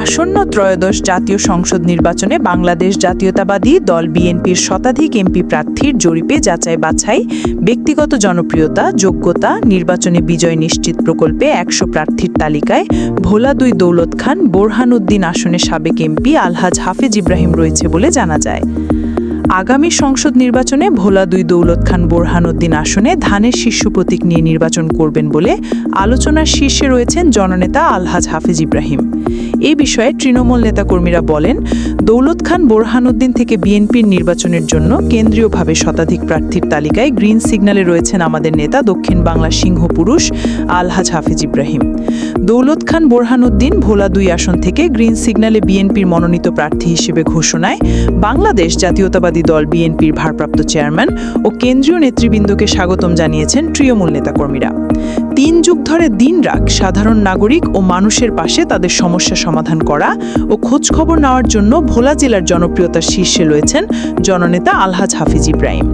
আসন্ন ত্রয়োদশ জাতীয় সংসদ নির্বাচনে বাংলাদেশ জাতীয়তাবাদী দল বিএনপির শতাধিক এমপি প্রার্থীর জরিপে যাচাই বাছাই, ব্যক্তিগত জনপ্রিয়তা, যোগ্যতা, নির্বাচনে বিজয় নিশ্চিত প্রকল্পে একশো প্রার্থীর তালিকায় ভোলা দুই দৌলত খান বোরহানউদ্দিন আসনে সাবেক এমপি আলহাজ হাফিজ ইব্রাহিম রয়েছে বলে জানা যায়। আগামী সংসদ নির্বাচনে ভোলা দুই দৌলত খান বোরহানউদ্দিন আসনে ধানের শীর্ষ প্রতীক নিয়ে নির্বাচন করবেন বলে আলোচনার শীর্ষে রয়েছেন জননেতা আলহাজ হাফিজ ইব্রাহিম। এ বিষয়ে তৃণমূল নেতাকর্মীরা বলেন, দৌলত খান বোরহানউদ্দিন থেকে বিএনপির নির্বাচনের জন্য কেন্দ্রীয়ভাবে শতাধিক প্রার্থীর তালিকায় গ্রিন সিগন্যালে রয়েছেন আমাদের নেতা দক্ষিণ বাংলা সিংহ পুরুষ আলহাজ হাফিজ ইব্রাহিম। দৌলত খান বোরহানউদ্দিন ভোলা দুই আসন থেকে গ্রিন সিগন্যালে বিএনপির মনোনীত প্রার্থী হিসেবে ঘোষণায় বাংলাদেশ জাতীয়তাবাদী দল বিএনপির ভারপ্রাপ্ত চেয়ারম্যান ও কেন্দ্রীয় নেতৃবৃন্দকে স্বাগতম জানিয়েছেন তৃণমূল নেতাকর্মীরা। তিন যুগ ধরে দিন রাখ সাধারণ নাগরিক ও মানুষের পাশে তাদের সমস্যা সমাধান করা ও খোঁজখবর নেওয়ার জন্য ভোলা জেলার জনপ্রিয়তার শীর্ষে রয়েছেন জননেতা আলহাজ হাফিজ ইব্রাহিম।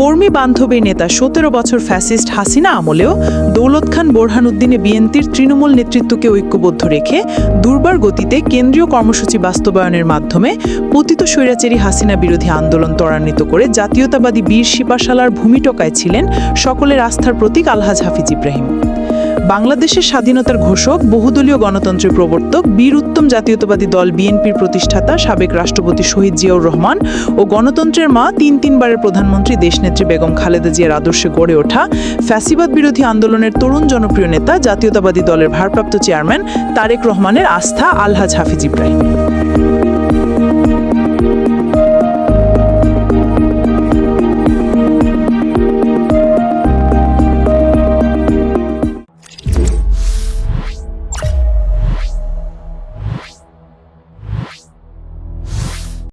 কর্মী বান্ধবী নেতা সতেরো বছর ফ্যাসিস্ট হাসিনা আমলেও দৌলত খান বোরহানুদ্দিনে বিএনপির তৃণমূল নেতৃত্বকে ঐক্যবদ্ধ রেখে দুর্বার গতিতে কেন্দ্রীয় কর্মসূচি বাস্তবায়নের মাধ্যমে পতিত স্বৈরাচারী হাসিনা বিরোধী আন্দোলন ত্বরান্বিত করে জাতীয়তাবাদী বীর সিপাশালার ভূমিটকায় ছিলেন সকলের আস্থার প্রতীক আলহাজ হাফিজ ইব্রাহিম। বাংলাদেশের স্বাধীনতার ঘোষক, বহুদলীয় গণতন্ত্রের প্রবর্তক, বীর উত্তম জাতীয়তাবাদী দল বিএনপির প্রতিষ্ঠাতা, সাবেক রাষ্ট্রপতি শহীদ জিয়াউর রহমান ও গণতন্ত্রের মা তিন তিনবারের প্রধানমন্ত্রী দেশনেত্রী বেগম খালেদা জিয়ার আদর্শে গড়ে ওঠা ফ্যাসিবাদ বিরোধী আন্দোলনের তরুণ জনপ্রিয় নেতা, জাতীয়তাবাদী দলের ভারপ্রাপ্ত চেয়ারম্যান তারেক রহমানের আস্থা আলহাজ হাফিজ ইব্রাহিম।